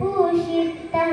പൂഷിത്തന്നിടണം